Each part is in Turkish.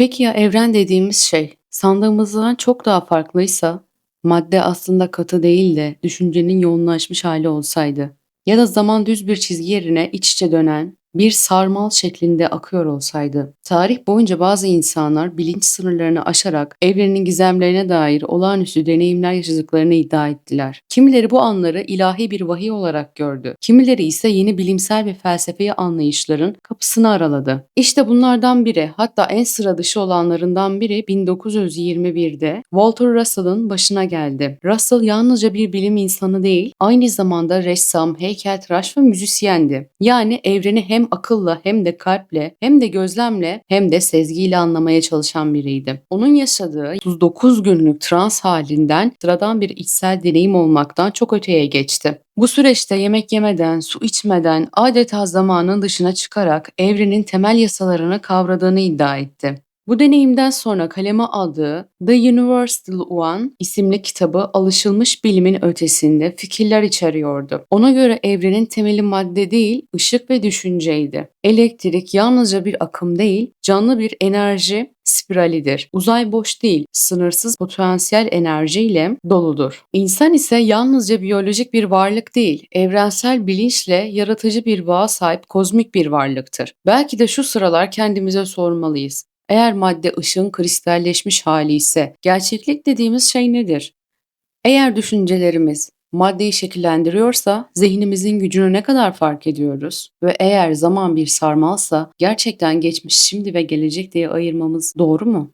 Peki ya evren dediğimiz şey? Sandığımızdan çok daha farklıysa, madde aslında katı değil de düşüncenin yoğunlaşmış hali olsaydı ya da zaman düz bir çizgi yerine iç içe dönen bir sarmal şeklinde akıyor olsaydı, tarih boyunca bazı insanlar bilinç sınırlarını aşarak evrenin gizemlerine dair olağanüstü deneyimler yaşadıklarını iddia ettiler. Kimileri bu anları ilahi bir vahiy olarak gördü. Kimileri ise yeni bilimsel ve felsefi anlayışların kapısını araladı. İşte bunlardan biri, hatta en sıra dışı olanlarından biri 1921'de Walter Russell'ın başına geldi. Russell yalnızca bir bilim insanı değil, aynı zamanda ressam, heykeltıraş ve müzisyendi. Yani evreni hem akılla hem de kalple hem de gözlemle hem de sezgiyle anlamaya çalışan biriydi. Onun yaşadığı 39 günlük trans halinden sıradan bir içsel deneyim olmaktan çok öteye geçti. Bu süreçte yemek yemeden, su içmeden adeta zamanın dışına çıkarak evrenin temel yasalarını kavradığını iddia etti. Bu deneyimden sonra kaleme aldığı The Universal One isimli kitabı alışılmış bilimin ötesinde fikirler içeriyordu. Ona göre evrenin temeli madde değil, ışık ve düşünceydi. Elektrik yalnızca bir akım değil, canlı bir enerji spiralidir. Uzay boş değil, sınırsız potansiyel enerjiyle doludur. İnsan ise yalnızca biyolojik bir varlık değil, evrensel bilinçle yaratıcı bir bağa sahip kozmik bir varlıktır. Belki de şu sıralar kendimize sormalıyız. Eğer madde ışığın kristalleşmiş hali ise gerçeklik dediğimiz şey nedir? Eğer düşüncelerimiz maddeyi şekillendiriyorsa zihnimizin gücünü ne kadar fark ediyoruz? Ve eğer zaman bir sarmalsa gerçekten geçmiş, şimdi ve gelecek diye ayırmamız doğru mu?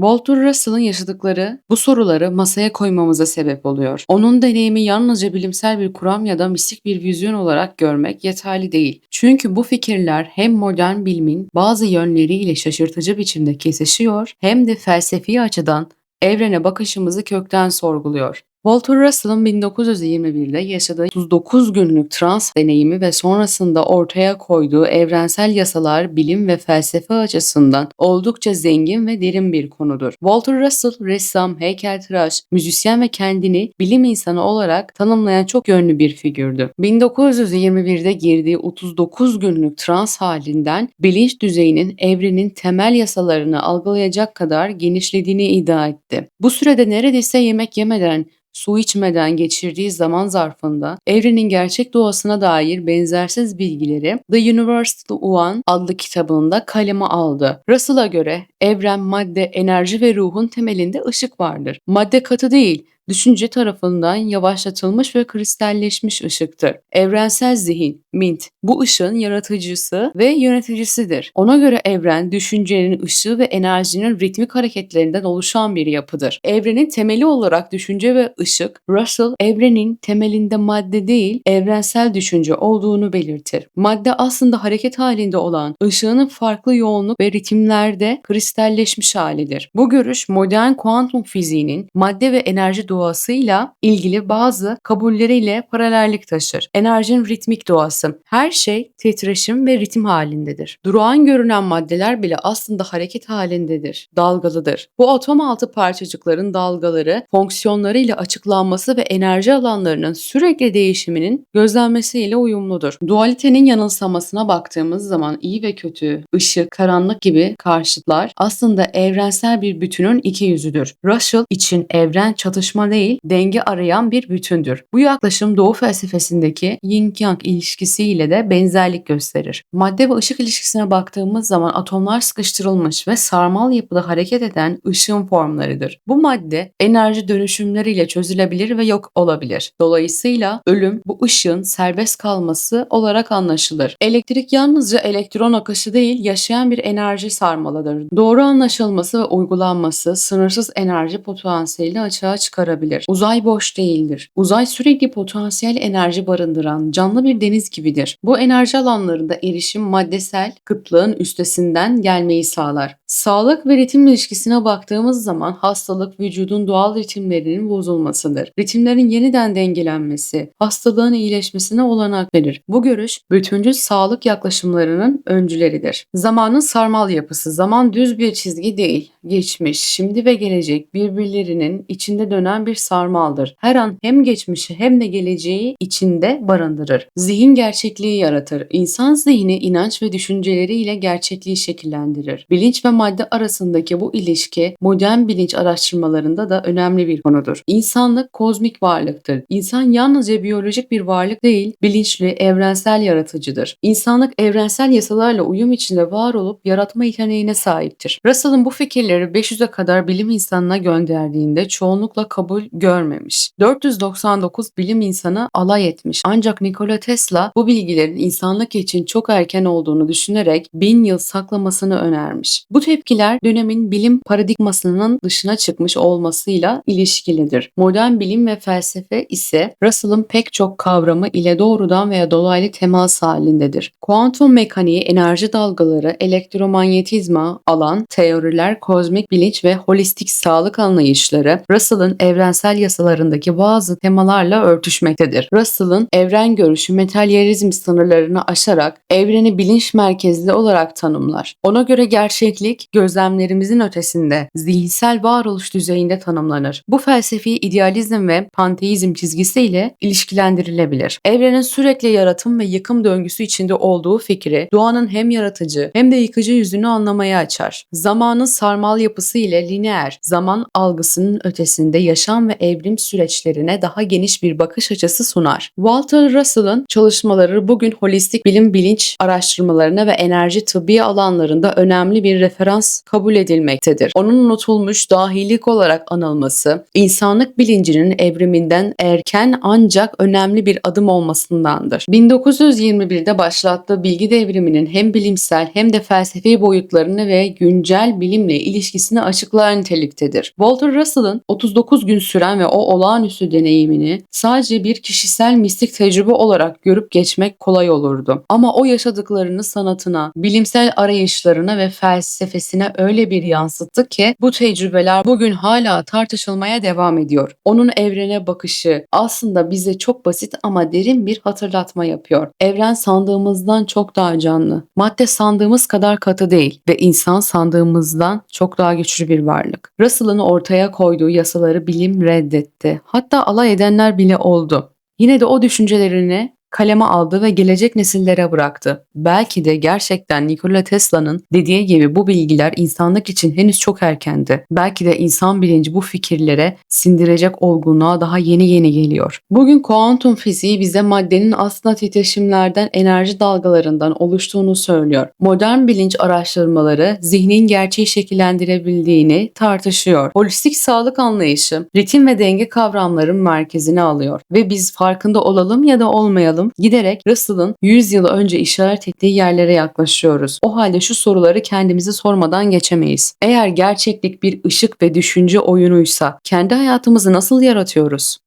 Walter Russell'ın yaşadıkları bu soruları masaya koymamıza sebep oluyor. Onun deneyimi yalnızca bilimsel bir kuram ya da mistik bir vizyon olarak görmek yeterli değil. Çünkü bu fikirler hem modern bilimin bazı yönleriyle şaşırtıcı biçimde kesişiyor hem de felsefi açıdan evrene bakışımızı kökten sorguluyor. Walter Russell'ın 1921'de yaşadığı 39 günlük trans deneyimi ve sonrasında ortaya koyduğu evrensel yasalar bilim ve felsefe açısından oldukça zengin ve derin bir konudur. Walter Russell ressam, heykeltıraş, müzisyen ve kendini bilim insanı olarak tanımlayan çok yönlü bir figürdü. 1921'de girdiği 39 günlük trans halinden bilinç düzeyinin evrenin temel yasalarını algılayacak kadar genişlediğini iddia etti. Bu sürede neredeyse yemek yemeden su içmeden geçirdiği zaman zarfında evrenin gerçek doğasına dair benzersiz bilgileri The Universal One adlı kitabında kaleme aldı. Russell'a göre evren, madde, enerji ve ruhun temelinde ışık vardır. Madde katı değil, düşünce tarafından yavaşlatılmış ve kristalleşmiş ışıktır. Evrensel zihin, mint, bu ışığın yaratıcısı ve yöneticisidir. Ona göre evren, düşüncenin ışığı ve enerjinin ritmik hareketlerinden oluşan bir yapıdır. Evrenin temeli olarak düşünce ve ışık, Russell evrenin temelinde madde değil, evrensel düşünce olduğunu belirtir. Madde aslında hareket halinde olan, ışığının farklı yoğunluk ve ritimlerde kristalleşmiş halidir. Bu görüş modern kuantum fiziğinin madde ve enerji doğasıyla ilgili bazı kabulleriyle paralellik taşır. Enerjinin ritmik doğası. Her şey titreşim ve ritim halindedir. Durağan görünen maddeler bile aslında hareket halindedir. Dalgalıdır. Bu atom altı parçacıkların dalgaları fonksiyonlarıyla açıklanması ve enerji alanlarının sürekli değişiminin gözlenmesiyle uyumludur. Dualitenin yanılsamasına baktığımız zaman iyi ve kötü, ışık, karanlık gibi karşıtlar aslında evrensel bir bütünün iki yüzüdür. Russell için evren çatışma değil, denge arayan bir bütündür. Bu yaklaşım Doğu felsefesindeki yin-yang ilişkisiyle de benzerlik gösterir. Madde ve ışık ilişkisine baktığımız zaman atomlar sıkıştırılmış ve sarmal yapıda hareket eden ışığın formlarıdır. Bu madde enerji dönüşümleriyle çözülebilir ve yok olabilir. Dolayısıyla ölüm bu ışığın serbest kalması olarak anlaşılır. Elektrik yalnızca elektron akışı değil, yaşayan bir enerji sarmalıdır. Doğru anlaşılması ve uygulanması sınırsız enerji potansiyelini açığa çıkarabilir olabilir. Uzay boş değildir. Uzay sürekli potansiyel enerji barındıran canlı bir deniz gibidir. Bu enerji alanlarında erişim maddesel kıtlığın üstesinden gelmeyi sağlar. Sağlık ve ritim ilişkisine baktığımız zaman hastalık vücudun doğal ritimlerinin bozulmasıdır. Ritimlerin yeniden dengelenmesi, hastalığın iyileşmesine olanak verir. Bu görüş bütüncül sağlık yaklaşımlarının öncüleridir. Zamanın sarmal yapısı, zaman düz bir çizgi değil, geçmiş, şimdi ve gelecek birbirlerinin içinde dönen oluşturan bir sarmaldır. Her an hem geçmişi hem de geleceği içinde barındırır. Zihin gerçekliği yaratır. İnsan zihni inanç ve düşünceleriyle gerçekliği şekillendirir. Bilinç ve madde arasındaki bu ilişki modern bilinç araştırmalarında da önemli bir konudur. İnsanlık kozmik varlıktır. İnsan yalnızca biyolojik bir varlık değil, bilinçli, evrensel yaratıcıdır. İnsanlık evrensel yasalarla uyum içinde var olup yaratma yeteneğine sahiptir. Russell'ın bu fikirleri 500'e kadar bilim insanına gönderdiğinde çoğunlukla kabul görmemiş. 499 bilim insanı alay etmiş. Ancak Nikola Tesla bu bilgilerin insanlık için çok erken olduğunu düşünerek bin yıl saklamasını önermiş. Bu tepkiler dönemin bilim paradigmasının dışına çıkmış olmasıyla ilişkilidir. Modern bilim ve felsefe ise Russell'ın pek çok kavramı ile doğrudan veya dolaylı temas halindedir. Kuantum mekaniği, enerji dalgaları, elektromanyetizma alan teoriler, kozmik bilinç ve holistik sağlık anlayışları Russell'ın evrensel yasalarındaki bazı temalarla örtüşmektedir. Russell'ın evren görüşü materyalizm sınırlarını aşarak evreni bilinç merkezli olarak tanımlar. Ona göre gerçeklik gözlemlerimizin ötesinde zihinsel varoluş düzeyinde tanımlanır. Bu felsefi idealizm ve panteizm çizgisiyle ilişkilendirilebilir. Evrenin sürekli yaratım ve yıkım döngüsü içinde olduğu fikri doğanın hem yaratıcı hem de yıkıcı yüzünü anlamaya açar. Zamanın sarmal yapısı ile lineer zaman algısının ötesinde yaşam ve evrim süreçlerine daha geniş bir bakış açısı sunar. Walter Russell'ın çalışmaları bugün holistik bilim bilinç araştırmalarına ve enerji tıbbi alanlarında önemli bir referans kabul edilmektedir. Onun unutulmuş dahilik olarak anılması, insanlık bilincinin evriminden erken ancak önemli bir adım olmasındandır. 1921'de başlattığı bilgi devriminin hem bilimsel hem de felsefi boyutlarını ve güncel bilimle ilişkisini açıklar niteliktedir. Walter Russell'ın 39 gün süren ve o olağanüstü deneyimini sadece bir kişisel mistik tecrübe olarak görüp geçmek kolay olurdu. Ama o yaşadıklarını sanatına, bilimsel arayışlarına ve felsefesine öyle bir yansıttı ki bu tecrübeler bugün hala tartışılmaya devam ediyor. Onun evrene bakışı aslında bize çok basit ama derin bir hatırlatma yapıyor. Evren sandığımızdan çok daha canlı. Madde sandığımız kadar katı değil ve insan sandığımızdan çok daha güçlü bir varlık. Russell'ın ortaya koyduğu yasaları bilim reddetti. Hatta alay edenler bile oldu. Yine de o düşüncelerini kaleme aldı ve gelecek nesillere bıraktı. Belki de gerçekten Nikola Tesla'nın dediği gibi bu bilgiler insanlık için henüz çok erkendi. Belki de insan bilinci bu fikirlere sindirecek olgunluğa daha yeni yeni geliyor. Bugün kuantum fiziği bize maddenin aslında titreşimlerden, enerji dalgalarından oluştuğunu söylüyor. Modern bilinç araştırmaları zihnin gerçeği şekillendirebildiğini tartışıyor. Holistik sağlık anlayışı ritim ve denge kavramların merkezine alıyor ve biz farkında olalım ya da olmayalım başlayalım. Giderek Russell'ın 100 yıl önce işaret ettiği yerlere yaklaşıyoruz. O halde şu soruları kendimize sormadan geçemeyiz. Eğer gerçeklik bir ışık ve düşünce oyunuysa kendi hayatımızı nasıl yaratıyoruz?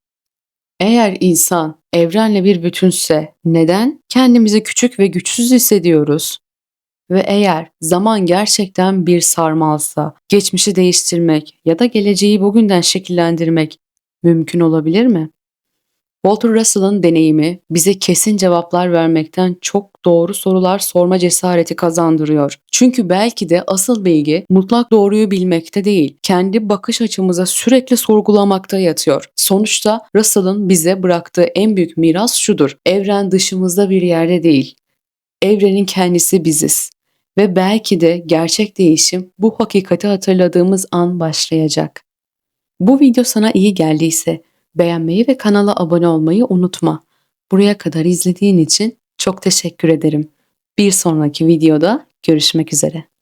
Eğer insan evrenle bir bütünse neden kendimizi küçük ve güçsüz hissediyoruz? Ve eğer zaman gerçekten bir sarmalsa, geçmişi değiştirmek ya da geleceği bugünden şekillendirmek mümkün olabilir mi? Walter Russell'ın deneyimi bize kesin cevaplar vermekten çok doğru sorular sorma cesareti kazandırıyor. Çünkü belki de asıl bilgi mutlak doğruyu bilmekte değil, kendi bakış açımıza sürekli sorgulamakta yatıyor. Sonuçta Russell'ın bize bıraktığı en büyük miras şudur. Evren dışımızda bir yerde değil. Evrenin kendisi biziz. Ve belki de gerçek değişim bu hakikati hatırladığımız an başlayacak. Bu video sana iyi geldiyse Beğenmeyi ve kanala abone olmayı unutma. Buraya kadar izlediğin için çok teşekkür ederim. Bir sonraki videoda görüşmek üzere.